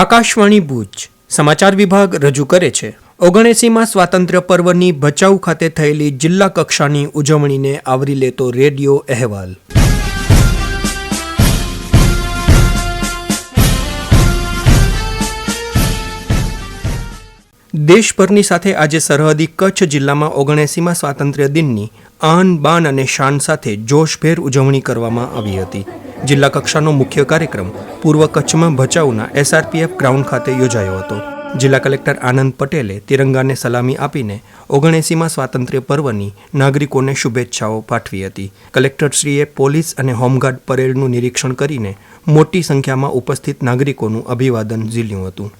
આકાશવાણી ભુજ. સમાચાર વિભાગ રજૂ કરે છે. ઓગણએસીમાં સ્વાતંત્ર્ય પર્વની ભચાઉ ખાતે થયેલી જિલ્લા કક્ષાની ઉજવણીને આવરી લેતો રેડિયો અહેવાલ. દેશભરની સાથે આજે સરહદી કચ્છ જિલ્લામાં ઓગણએંસીમાં સ્વાતંત્ર્ય દિનની આન, બાન અને શાન સાથે જોશભેર ઉજવણી કરવામાં આવી હતી. જિલ્લા કક્ષાનો મુખ્ય કાર્યક્રમ પૂર્વ કચ્છમાં ભચાઉના એસઆરપીએફ ગ્રાઉન્ડ ખાતે યોજાયો હતો. જિલ્લા કલેક્ટર આનંદ પટેલે તિરંગાને સલામી આપીને ઓગણએંસીમાં સ્વાતંત્ર્ય પર્વની નાગરિકોને શુભેચ્છાઓ પાઠવી હતી. કલેક્ટરશ્રીએ પોલીસ અને હોમગાર્ડ પરેડનું નિરીક્ષણ કરીને મોટી સંખ્યામાં ઉપસ્થિત નાગરિકોનું અભિવાદન ઝીલ્યું હતું.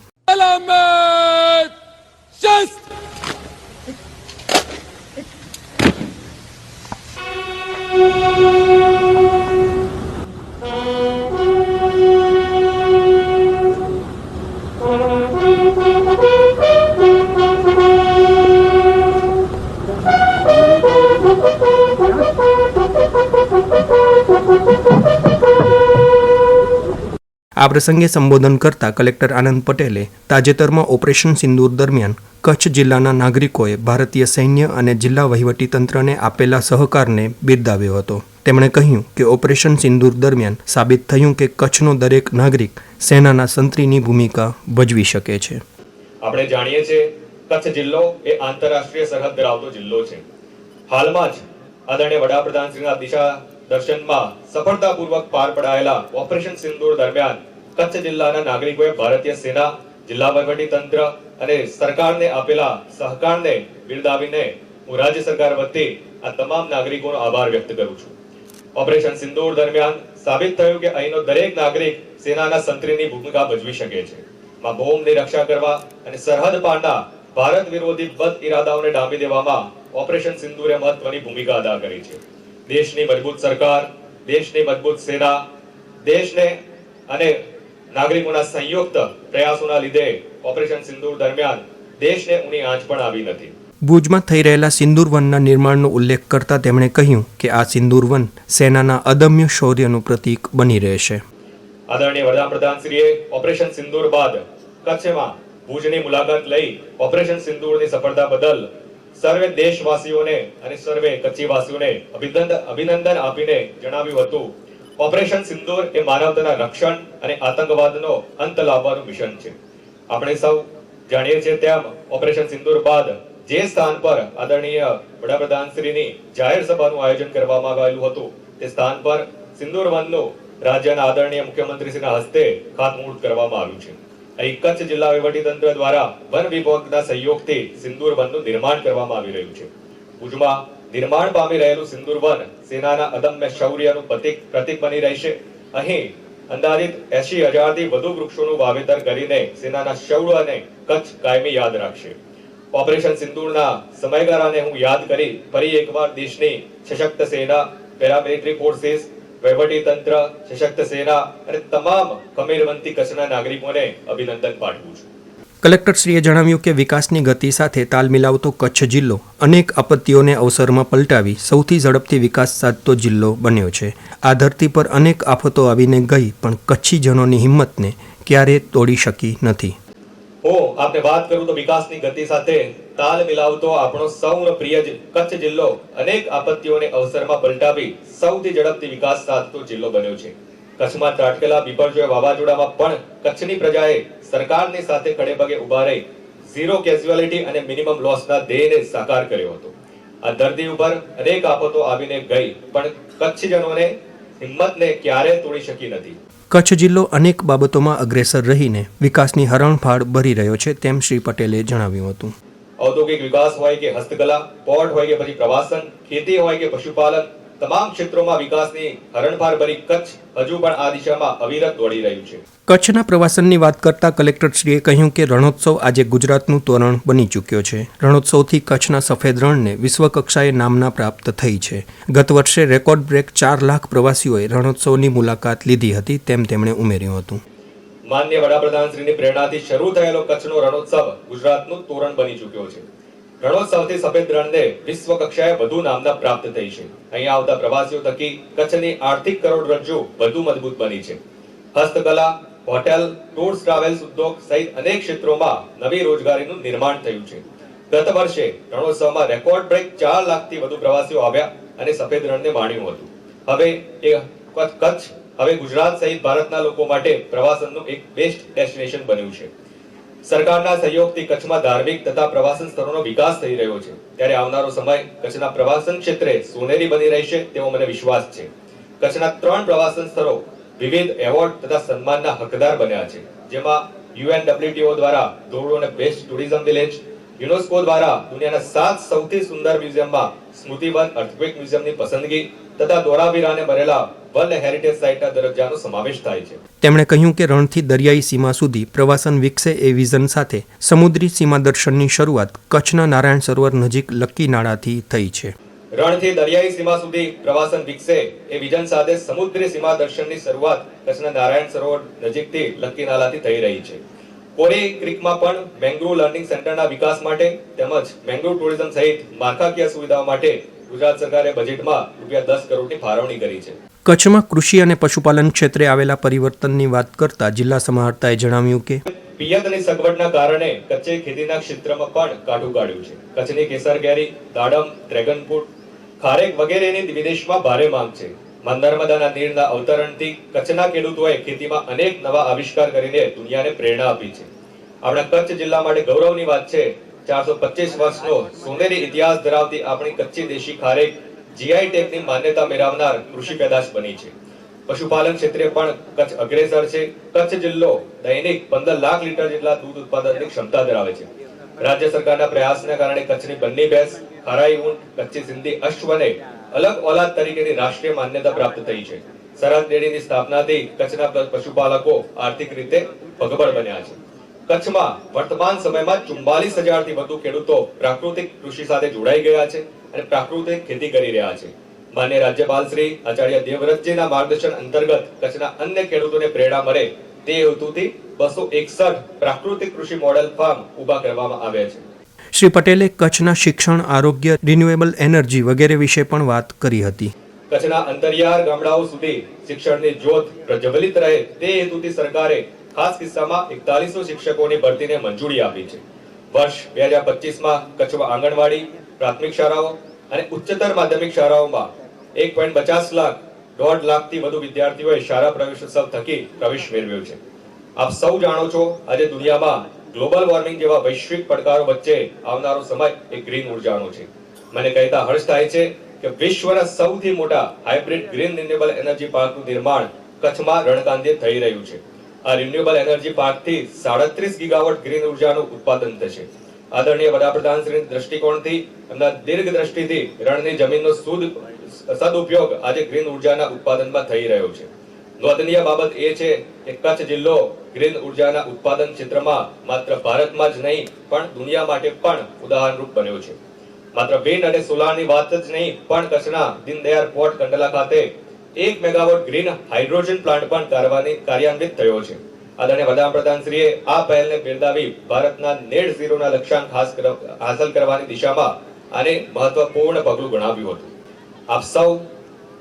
આ પ્રસંગે સંબોધન કરતા કલેક્ટર આનંદ પટેલે તાજેતરમાં ઓપરેશન સિંદૂર દરમિયાન કચ્છ જિલ્લાના નાગરિકોએ ભારતીય સૈન્ય અને જિલ્લા વહીવટીતંત્રને આપેલા સહકારને બિરદાવ્યો હતો. તેમણે કહ્યું કે ઓપરેશન સિંદૂર દરમિયાન સાબિત થયું કે કચ્છનો દરેક નાગરિક સેનાના સંત્રીની ભૂમિકા ભજવી શકે છે. આપણે જાણીએ છીએ કચ્છ જિલ્લો એ આંતરરાષ્ટ્રીય સરહદ ધરાવતો જિલ્લો છે. હાલમાં જ આદરણીય વડાપ્રધાનશ્રીના દિશા દર્શનમાં સફળતાપૂર્વક પાર પડાયેલા ઓપરેશન સિંદૂર દરમિયાન કચ્છ જિલ્લાના નાગરિકોએ ભારતીય સેના, જિલ્લા તંત્ર અને સરકારને આપેલા સહકારને બિરદાવીને હું રાજ્ય સરકાર વતી આ તમામ નાગરિકોનો આભાર વ્યક્ત કરું છું. ઓપરેશન સિંદૂર દરમિયાન સાબિત થયું કે અહીંનો દરેક નાગરિક સેનાના સંત્રીની ભૂમિકા ભજવી શકે છે. માં બોમ્બની રક્ષા કરવા અને સરહદ પારના ભારત વિરોધી બદ ઇરાદાઓને ડામી દેવામાં ઓપરેશન સિંદૂરે મહત્વની ભૂમિકા અદા કરી છે. દેશની મજબૂત સરકાર, દેશની મજબૂત સેના, દેશને અને નાગરિકોના સંયુક્ત પ્રયાસોના લીધે ઓપરેશન સિંદૂર દરમિયાન દેશને ઊની આંચ પણ આવી નથી. ભુજમાં થઈ રહેલા સિંદૂર વનના નિર્માણનો ઉલ્લેખ કરતા તેમણે કહ્યું કે આ સિંદૂર વન સેનાના અદમ્ય શૌર્યનું પ્રતીક બની રહેશે. આદરણીય વડાપ્રધાનશ્રીએ ઓપરેશન સિંદૂર બાદ કચ્છમાં ભુજની મુલાકાત લઈ ઓપરેશન સિંદૂરની સફળતા બદલ સર્વે દેશવાસીઓને અને સર્વે કચ્છીવાસીઓને અભિનંદન અભિનંદન આપીને જણાવ્યું હતું ઓપરેશન સિંદૂર એ માનવતાના રક્ષણ અને આતંકવાદનો અંત લાવવાનું મિશન છે. આપણે સૌ જાણીએ છીએ તેમ ઓપરેશન સિંદૂર બાદ જે સ્થાન પર આદરણીય વડાપ્રધાનશ્રીની જાહેર સભાનું આયોજન કરવામાં આવેલું હતું, તે સ્થાન પર સિંદૂર વનનું રાજ્યના આદરણીય મુખ્યમંત્રીશ્રીના હસ્તે ખાતમુહૂર્ત કરવામાં આવ્યું છે. અહીં કચ્છ જિલ્લા વહીવટીતંત્ર દ્વારા વન વિભાગના સહયોગથી સિંદૂર વનનું નિર્માણ કરવામાં આવી રહ્યું છે. ભુજમાં નિર્માણ પામી રહેલું સિંદુર વન સેનાના અદમ્ય શૌર્યનું પ્રતીક પ્રતીક બની રહેશે. અહીં અંદાજિત એસી હજારથી વધુ વૃક્ષોનું વાવેતર કરીને સેનાના શૌર્યને કચ્છ કાયમી યાદ રાખશે. ઓપરેશન સિંદૂરના સમયગાળાને હું યાદ કરી ફરી એકવાર દેશની સશક્ત સેના, પેરામિલિટરી ફોર્સિસ, વહીવટી તંત્ર, સશક્ત સેના અને તમામ ખમીરવંતી કચ્છના નાગરિકોને અભિનંદન પાઠવું છું. કલેક્ટરશ્રીએ જણાવ્યું કે વિકાસની ગતિ સાથે તાલ મિલાવતો કચ્છ જિલ્લો અનેક આપત્તિઓને અવસરમાં પલટાવી સૌથી ઝડપથી વિકાસ સાધતો જિલ્લો બન્યો છે. આ ધરતી પર અનેક આફતો આવીને ગઈ, પણ કચ્છીજનોની હિંમતને ક્યારેય તોડી શકી નથી. હું આપણે વાત કરું તો વિકાસની ગતિ સાથે તાલ મિલાવતો આપણો સૌનો પ્રિય કચ્છ જિલ્લો અનેક આપત્તિઓને અવસરમાં પલટાવી સૌથી ઝડપથી વિકાસ સાધતો જિલ્લો બન્યો છે. કચ્છમાં ત્રાટકેલા બિપરજોય વાવાઝોડામાં પણ કચ્છની પ્રજાએ સરકારની સાથે ખડે પગે ઊભા રહી ઝીરો કેઝ્યુઆલિટી અને મિનિમમ લોસના ધ્યેયને સાકાર કર્યો હતો. આ ધરતી ઉપર અનેક આફતો આવીને ગઈ પણ કચ્છજનોને હિંમતને ક્યારે તોડી શકી નથી. કચ્છ જિલ્લો અનેક બાબતોમાં અગ્રેસર રહીને વિકાસની હરણફાળ ભરી રહ્યો છે તેમ શ્રી પટેલે જણાવ્યું હતું. ઔદ્યોગિક વિકાસ હોય કે હસ્તકલા પોર્ટ હોય કે પછી પ્રવાસન ખેતી હોય કે પશુપાલન તમામ ક્ષેત્રોમાં વિકાસની હરણફાર ભરી કચ્છ હજુ પણ આ દિશામાં અવિરત દોડી રહ્યું છે. કચ્છના પ્રવાસનની વાત કરતા કલેક્ટરશ્રીએ કહ્યું કે રણોત્સવ આજે ગુજરાતનું તોરણ બની ચૂક્યો છે. રણોત્સવથી કચ્છના સફેદ રણને વિશ્વકક્ષાએ નામના પ્રાપ્ત થઈ છે. ગત વર્ષે રેકોર્ડ બ્રેક ચાર લાખ પ્રવાસીઓએ રણોત્સવની મુલાકાત લીધી હતી તેમ તેમણે ઉમેર્યું હતું. માન્ય વડાપ્રધાનશ્રીની પ્રેરણાથી શરૂ થયેલો કચ્છનો રણોત્સવ ગુજરાતનું તોરણ બની ચૂક્યો છે. રણોત્સવથી સફેદ રણને વિશ્વ કક્ષાએ વધુ નામના પ્રાપ્ત થઈ છે. અહીંયા આવતા પ્રવાસીઓ થકી કચ્છની આર્થિક કરોડરજ્જુ વધુ મજબૂત બની છે. હસ્તકલા, હોટેલ, ટૂર્સ, ટ્રાવેલ્સ ઉદ્યોગ સહિત અનેક ક્ષેત્રોમાં નવી રોજગારીનું નિર્માણ થયું છે. ગત વર્ષે રણોત્સવમાં રેકોર્ડ બ્રેક ચાર લાખથી વધુ પ્રવાસીઓ આવ્યા અને સફેદ રણને માણ્યું હતું. હવે એ કચ્છ, હવે ગુજરાત સહિત ભારતના લોકો માટે પ્રવાસનનું એક બેસ્ટ ડેસ્ટિનેશન બન્યું છે. સરકારના સહયોગથી કચ્છમાં ધાર્મિક તથા પ્રવાસન સ્થળોનો વિકાસ થઈ રહ્યો છે. ત્યારે આવનારો સમય કચ્છના પ્રવાસન ક્ષેત્રે સોનેરી બની રહેશે તેવો મને વિશ્વાસ છે. કચ્છના ત્રણ પ્રવાસન સ્થળો વિવિધ એવોર્ડ તથા સન્માનના હકદાર બન્યા છે. જેમાં યુએનડબ્લ્યુટીઓ દ્વારા ધોરડોને બેસ્ટ ટુરિઝમ વિલેજ, યુનેસ્કો દ્વારા દુનિયાના સાત સૌથી સુંદર મ્યુઝિયમમાં સ્મૃતિવન અર્થક્વેક મ્યુઝિયમની પસંદગી તથા દોરાવીરાને ભરેલા વર્લ્ડ હેરિટેજ સાઇટના દરજ્જાનો સમાવેશ થાય છે. તેમણે કહ્યું કે રણથી દરિયાઈ સીમા સુધી પ્રવાસન વિકસે એ વિઝન સાથે સમુદ્રી સીમા દર્શનની શરૂઆત કચ્છના નારાયણ સરોવર નજીક લક્કી નાળાથી થઈ છે. રણથી દરિયાઈ સીમા સુધી પ્રવાસન વિકસે એ વિઝન સાથે સમુદ્રી સીમા દર્શનની શરૂઆત કચ્છના નારાયણ સરોવર નજીકથી લક્કી નાળાથી થઈ રહી છે. કોરી ક્રિકમાં પણ મેંગ્રુવ લર્નિંગ સેન્ટરના વિકાસ માટે તેમજ મેંગ્રુવ ટુરિઝમ સહિત માળખાકીય સુવિધાઓ માટે ગુજરાત સરકારે બજેટમાં રૂપિયા દસ કરોડની ફાળવણી કરી છે. કચ્છમાં કૃષિ અને પશુપાલન ક્ષેત્રે આવેલા પરિવર્તનની વાત કરતા જિલ્લા સમાહર્તાએ જણાવ્યું કે પિયતની સગવડના કારણે કચ્છે ખેતીના ક્ષેત્રમાં પણ કાઢું કાઢ્યું છે. કચ્છની કેસર કેરી, દાડમ ડ્રેગન ખારેક વગેરેની વિદેશમાં ભારે માંગ છે. માં નર્મદાના નીરના અવતરણથી કચ્છના ખેડૂતોએ ખેતીમાં અનેક નવા આવિષ્કાર કરીને દુનિયાને પ્રેરણા આપી છે. આપણા કચ્છ જિલ્લા માટે ગૌરવની વાત છે. ચારસો પચીસ વર્ષનો સોનેરી ઇતિહાસ ધરાવતી આપણી કચ્છી દેશી ખારેક જીઆઈ ટેગની માન્યતા મેળવનાર કૃષિ પેદાશ બની છે. પશુપાલન ક્ષેત્રે પણ કચ્છ અગ્રેસર છે. કચ્છ જિલ્લો દૈનિક પંદર લાખ લીટર જેટલા દૂધ ઉત્પાદનની ક્ષમતા ધરાવે છે. રાજ્ય સરકારના પ્રયાસના કારણે કચ્છની બંને ભેંસ, ખરાઈ ઊંટ, કચ્છી સિંધી અશ્વને અલગ ઓલાદ તરીકેની રાષ્ટ્રીય માન્યતા પ્રાપ્ત થઈ છે. સરહદ ડેરીની સ્થાપનાથી કચ્છના પશુપાલકો આર્થિક રીતે પગબળ બન્યા છે. કચ્છમાં વર્તમાન સમયમાં ચુમ્બાલીસ હજારથી વધુ ખેડૂતો પ્રાકૃતિક કૃષિ સાથે જોડાઈ ગયા છે. અને પ્રાકૃતિક ખેતી કરી રહ્યા છે. માન્ય રાજ્યપાલ શ્રી આચાર્ય દેવવ્રતજીના માર્ગદર્શન અંતર્ગત કચ્છના અન્ય ખેડૂતોને પ્રેરણા મળે તે હેતુથી બસો એકસઠ પ્રાકૃતિક કૃષિ મોડેલ ફાર્મ ઊભા કરવામાં આવ્યા છે. શ્રી પટેલે કચ્છના શિક્ષણ આરોગ્ય રિન્યુએબલ એનર્જી વગેરે વિશે પણ વાત કરી હતી. કચ્છના અંતરિયાળ ગામડાઓ સુધી શિક્ષણની જ્યોત પ્રજ્વલિત રહે તે હેતુથી સરકારે ખાસ કિસ્સામાં એકતાલીસો શિક્ષકોની ભરતીને મંજૂરી આપી છે. વર્ષ બે હજાર પચીસમાં કચ્છમાં આંગણવાડી, પ્રાથમિક શાળાઓ અને ઉચ્ચતર માધ્યમિક શાળાઓમાં એક પોઈન્ટ પચાસ લાખ, દોઢ લાખથી વધુ વિદ્યાર્થીઓએ શાળા પ્રવેશોત્સવ થકી પ્રવેશ મેળવ્યો છે. આપ સૌ જાણો છો, આજે દુનિયામાં ગ્લોબલ વોર્મિંગ જેવા વૈશ્વિક પડકારો વચ્ચે આવનારો સમય એ ગ્રીન ઉર્જાનો છે. મને કહેતા હર્ષ થાય છે કે વિશ્વના સૌથી મોટા હાઇબ્રિડ ગ્રીન રિન્યુએબલ એનર્જી પાર્કનું નિર્માણ કચ્છમાં રણકાંધે થઈ રહ્યું છે. આ રિન્યુએબલ એનર્જી પાર્કથી સાડત્રીસ ગીગાવોટ ગ્રીન ઉર્જાનું ઉત્પાદન થશે. આદરણીય વડાપ્રધાન શ્રી દ્રષ્ટિકોણથી એમના દીર્ઘ દ્રષ્ટિથી રણની જમીનનો સુદ, સદઉપયોગ આજે ગ્રીન ઉર્જાના ઉત્પાદનમાં થઈ રહ્યો છે. નોંધનીય બાબત એ છે કે કચ્છ જિલ્લો ગ્રીન ઉર્જાના ઉત્પાદન ક્ષેત્રમાં માત્ર ભારતમાં જ નહીં, પણ દુનિયા માટે પણ ઉદાહરણરૂપ બન્યો છે. માત્ર વિન્ડ અને સોલારની વાત જ નહીં, પણ કચ્છના દીનદયાળ પોર્ટ કંડલા ખાતે એક મેગાવોટ ગ્રીન હાઇડ્રોજન પ્લાન્ટ પણ કારવાની કાર્યાન્વિત થયો છે. આદરણીય વડાપ્રધાનશ્રીએ આ પહેલને બિરદાવી ભારતના નેટ ઝીરોના લક્ષ્યાંક હાસ હાંસલ કરવાની દિશામાં આને મહત્વપૂર્ણ પગલું ગણાવ્યું હતું. આપ સૌ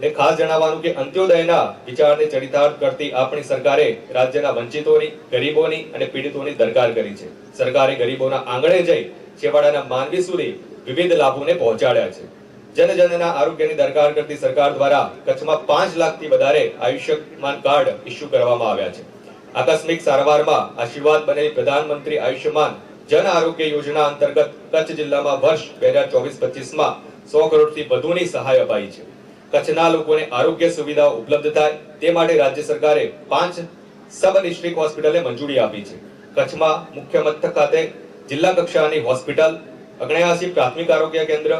ને ખાસ જણાવવાનું કે અંત્યોદયના વિચારને ચરિતાર્થ કરતી આપણી સરકારે રાજ્યના વંચિતોની, ગરીબોની અને પીડિતોની દરકાર કરી છે. સરકારે ગરીબોના આંગણે જઈ છેવાડાના માનવી સુધી વિવિધ લાભોને પહોંચાડ્યા છે. જન જનના આરોગ્યની દરકાર કરતી સરકાર દ્વારા કચ્છમાં પાંચ લાખથી વધારે આયુષ્યમાન કાર્ડ ઇસ્યુ કરવામાં આવ્યા છે. આકસ્મિક સારવારમાં આશીર્વાદ બનેલી પ્રધાનમંત્રી આયુષ્યમાન જન આરોગ્ય યોજના અંતર્ગત કચ્છ જિલ્લામાં વર્ષ બે હજાર ચોવીસ પચીસમાં સો કરોડથી વધુની સહાય અપાઈ છે. કચ્છના લોકોને આરોગ્ય સુવિધાઓ ઉપલબ્ધ થાય તે માટે રાજ્ય સરકારે પાંચ સબ ડિસ્ટ્રિક્ટ હોસ્પિટલે મંજૂરી આપી છે. કચ્છમાં મુખ્ય મથક ખાતે જિલ્લા કક્ષાની હોસ્પિટલ, અગણ્યાસી પ્રાથમિક આરોગ્ય કેન્દ્ર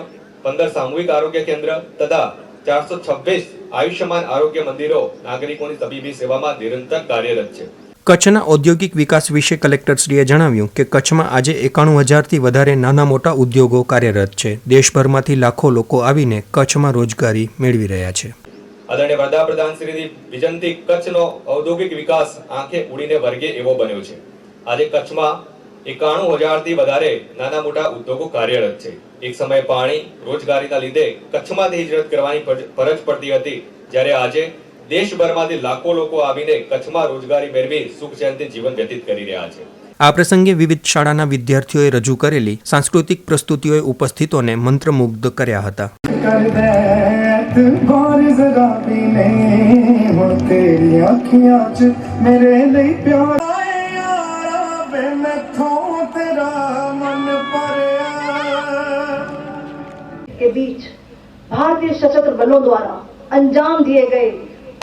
પંદર સામૂહિક આરોગ્ય કેન્દ્ર તથા ચારસો છવ્વીસ આયુષ્યમાન આરોગ્ય મંદિરો નાગરિકોની તબીબી સેવામાં નિરંતર કાર્યરત છે. કચ્છના ઔદ્યોગિક વિકાસ વિશે કલેક્ટરશ્રીએ જણાવ્યું કે કચ્છમાં આજે એકાણું હજારથી વધારે નાના મોટા ઉદ્યોગો કાર્યરત છે. દેશભરમાંથી લાખો લોકો આવીને કચ્છમાં રોજગારી મેળવી રહ્યા છે. આદરણીય વડાપ્રધાન શ્રીની વિજનથી કચ્છનો ઔદ્યોગિક વિકાસ આંખે ઉડીને વર્ગે એવો બન્યો છે. આજે કચ્છમાં એકાણું હજારથી વધારે નાના મોટા ઉદ્યોગો કાર્યરત છે. એક સમયે પાણી રોજગારીના લીધે કચ્છમાંથી હિજરત કરવાની ફરજ પડતી હતી. જ્યારે આજે દેશભરમાંથી લાખો લોકો આવીને કચ્છમાં રોજગારી મેળવી સુખ શાંતિ જીવન વ્યતીત કરી રહ્યા છે. આ પ્રસંગે વિવિધ શાળાના વિદ્યાર્થીઓએ રજૂ કરેલી સાંસ્કૃતિક પ્રસ્તુતિઓએ ઉપસ્થિતોને મંત્રમુગ્ધ કર્યા હતા. बीच भारतीय सशस्त्र बलों द्वारा अंजाम दिए गए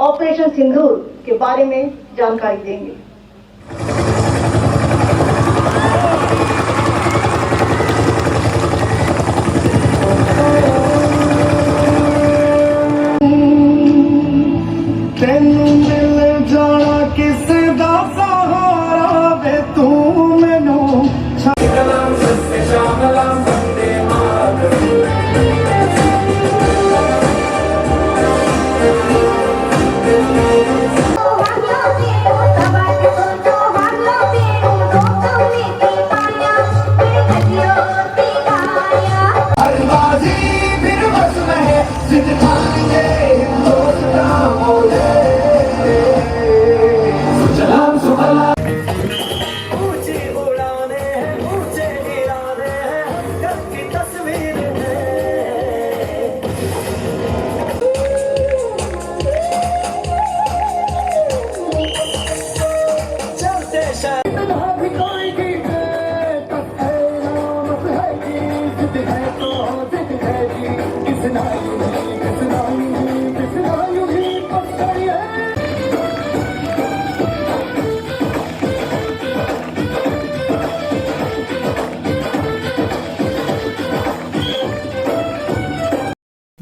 ऑपरेशन सिंदूर के बारे में जानकारी देंगे। ਤੈਨੂੰ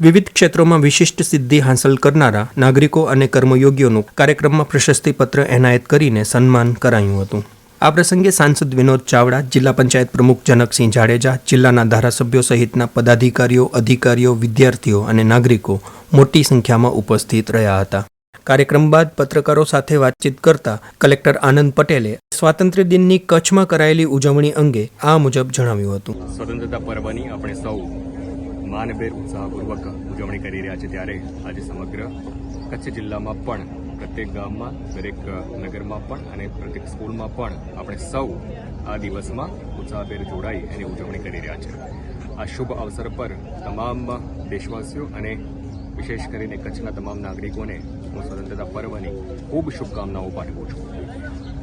વિવિધ ક્ષેત્રોમાં વિશિષ્ટ સિદ્ધિ હાંસલ કરનારા નાગરિકો અને કર્મયોગીઓનું કાર્યક્રમમાં પ્રશસ્તિપત્ર એનાયત કરીને સન્માન કરાયું હતું. આ પ્રસંગે સાંસદ વિનોદ ચાવડા, જિલ્લા પંચાયત પ્રમુખ જનકસિંહ જાડેજા, જિલ્લાના ધારાસભ્યો સહિતના પદાધિકારીઓ, અધિકારીઓ, વિદ્યાર્થીઓ અને નાગરિકો મોટી સંખ્યામાં ઉપસ્થિત રહ્યા હતા. કાર્યક્રમ બાદ પત્રકારો સાથે વાતચીત કરતા કલેક્ટર આનંદ પટેલે સ્વાતંત્ર્ય દિનની કચ્છમાં કરાયેલી ઉજવણી અંગે આ મુજબ જણાવ્યું હતું. સ્વતંત્રતા પર્વની આપણે સૌ માનભેર ઉત્સાહપૂર્વક ઉજવણી કરી રહ્યા છે ત્યારે આજે સમગ્ર કચ્છ જિલ્લામાં પણ, પ્રત્યેક ગામમાં, દરેક નગરમાં પણ અને પ્રત્યેક સ્કૂલમાં પણ આપણે સૌ આ દિવસમાં ઉત્સાહભેર જોડાઈ એની ઉજવણી કરી રહ્યા છે. આ શુભ અવસર પર તમામ દેશવાસીઓ અને વિશેષ કરીને કચ્છના તમામ નાગરિકોને હું સ્વતંત્રતા પર્વની ખૂબ શુભકામનાઓ પાઠવું છું.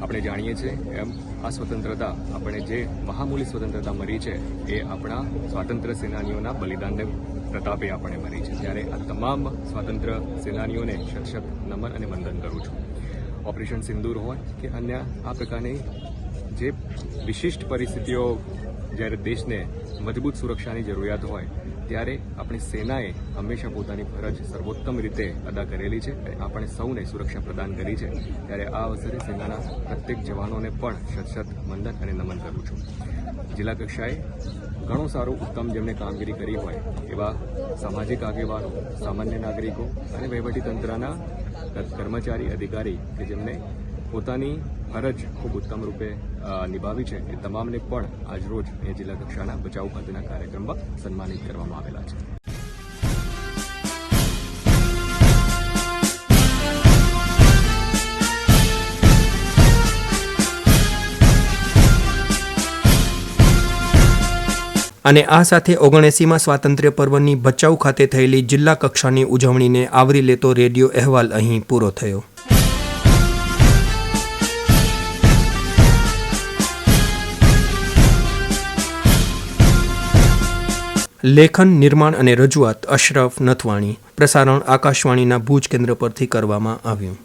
આપણે જાણીએ છીએ એમ આ સ્વતંત્રતા આપણે જે મહામૂલી સ્વતંત્રતા મળી છે એ આપણા સ્વાતંત્ર્ય સેનાનીઓના બલિદાનને પ્રતાપે આપણે મળી છે. ત્યારે આ તમામ સ્વાતંત્ર્ય સેનાનીઓને શત નમન અને વંદન કરું છું. ઓપરેશન સિંદૂર હોય કે અન્ય આ પ્રકારની જે વિશિષ્ટ પરિસ્થિતિઓ જ્યારે દેશને મજબૂત સુરક્ષાની જરૂરિયાત હોય ત્યારે આપણી સેનાએ હંમેશા પોતાની ફરજ સર્વોત્તમ રીતે અદા કરેલી છે આપણે સૌને સુરક્ષા પ્રદાન કરી છે. ત્યારે આ અવસરે સેનાના પ્રત્યેક જવાનોને પણ શત વંદન અને નમન કરું છું. જિલ્લા કક્ષાએ ઘણું સારું ઉત્તમ જેમણે કામગીરી કરી હોય એવા સામાજિક આગેવાનો, સામાન્ય નાગરિકો અને વહીવટીતંત્રના કર્મચારી અધિકારી કે જેમને પોતાની ફરજ ખૂબ ઉત્તમ રૂપે નિભાવી છે એ તમામને પણ આજરોજ એ જિલ્લા કક્ષાના બચાવ ખાતેના કાર્યક્રમમાં સન્માનિત કરવામાં આવેલા છે. અને આ સાથે ઓગણએસીમાં સ્વાતંત્ર્ય પર્વની ભચાઉ ખાતે થયેલી જિલ્લા કક્ષાની ઉજવણીને આવરી લેતો રેડિયો અહેવાલ અહીં પૂરો થયો. લેખન નિર્માણ અને રજૂઆત અશરફ નથવાણી. પ્રસારણ આકાશવાણીના ભુજ કેન્દ્ર પરથી કરવામાં આવ્યું.